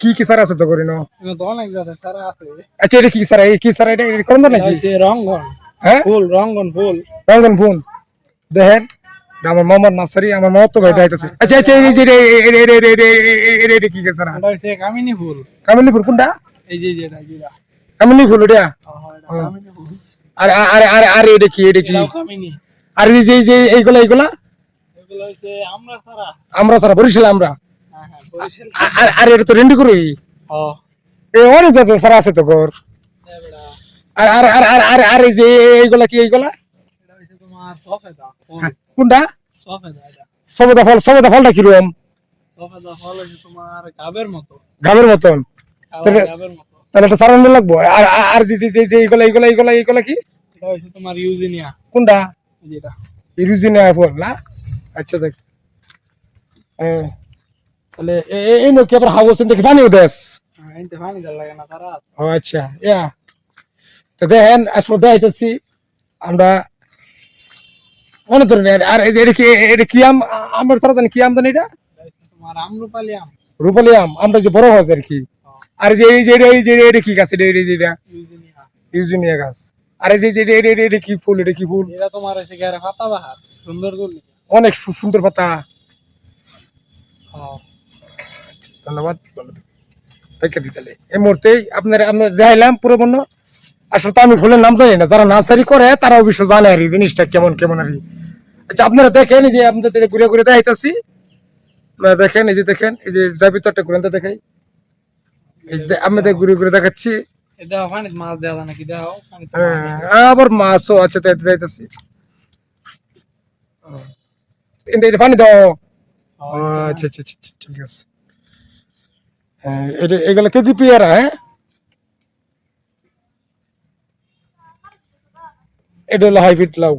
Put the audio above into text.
কি কি আছে কি কি মত কি ফুল ফুল এই যে আমরা সারা বরিশাল আমরা আর এটা তো রেন্ডি করি ও। এই অনেক জাতের সারা আছে তো ঘর আর আর আর আর আর আর এই যে এইগুলা কি এইগুলা? কোনটা? ফল সবেদা ফলটা কীরকম সফেদা ফল হচ্ছে তোমার গাবের মতো। গাবের মতন। খাওয়া তবে- গাবের মতো। তাহলে একটা সারানো লাগবো? আর আর- আর যে যে যে যে এইগুলা এইগুলা এইগুলা এইগুলা কি? এটা হচ্ছে তোমার ইউজিনিয়া। কোনটা? যেটা ইরুজিনা ফল না? আচ্ছা দেখ। হ্যাঁ তাহলে এই নাকি আবার হাউস দেখি পানি উদেস হ্যাঁ, পানি ও আচ্ছা ইয়া। তো দেখেন আসলে দেখাইতেছি আমরা মনে ধরেন আর এটা কি এটা কি আম আমার সারা জানি কি আম জানি এটা? আম রূপালি আম। আমরা যে বড় হয় আর কি। আর যে এই যে এই যে এটা কি গাছ? এটা এই যে এটা। ইউজিনিয়া। ইউজিনিয়া গাছ। আর এই যে এটা- এটা এটা- এটা কি ফুল এটা কি ফুল? এটা তোমার হচ্ছে গেরে পাতা বাহার সুন্দর অনেক সুন্দর পাতা হ্যাঁ ধন্যবাদ রেখে তাহলে এই মুহূর্তেই আপনার আমরা দেখাইলাম পুরো পণ্য আসলে তো আমি ফুলের নাম জানি না যারা নার্সারি করে তারা অবশ্য জানে আর এই জিনিসটা কেমন কেমন আর। আচ্ছা আপনারা দেখেন যে আপনাদের ঘুরে ঘুরে দেখাইতেছি দেখেন এই যে দেখেন এই যে যাবি তো একটা ঘুরে দেখাই। এই যে আপনাদের ঘুরে ঘুরে দেখাচ্ছি। হ্যাঁ, আবার মাছও আছে দেখাইতেছি। পানি দাও। আচ্ছা আচ্ছা আচ্ছা আচ্ছা, ঠিক আছে। এটা এগুলো কেজি পেয়ারা হ্যাঁ? এটা হলো হাইব্রিড লাউ।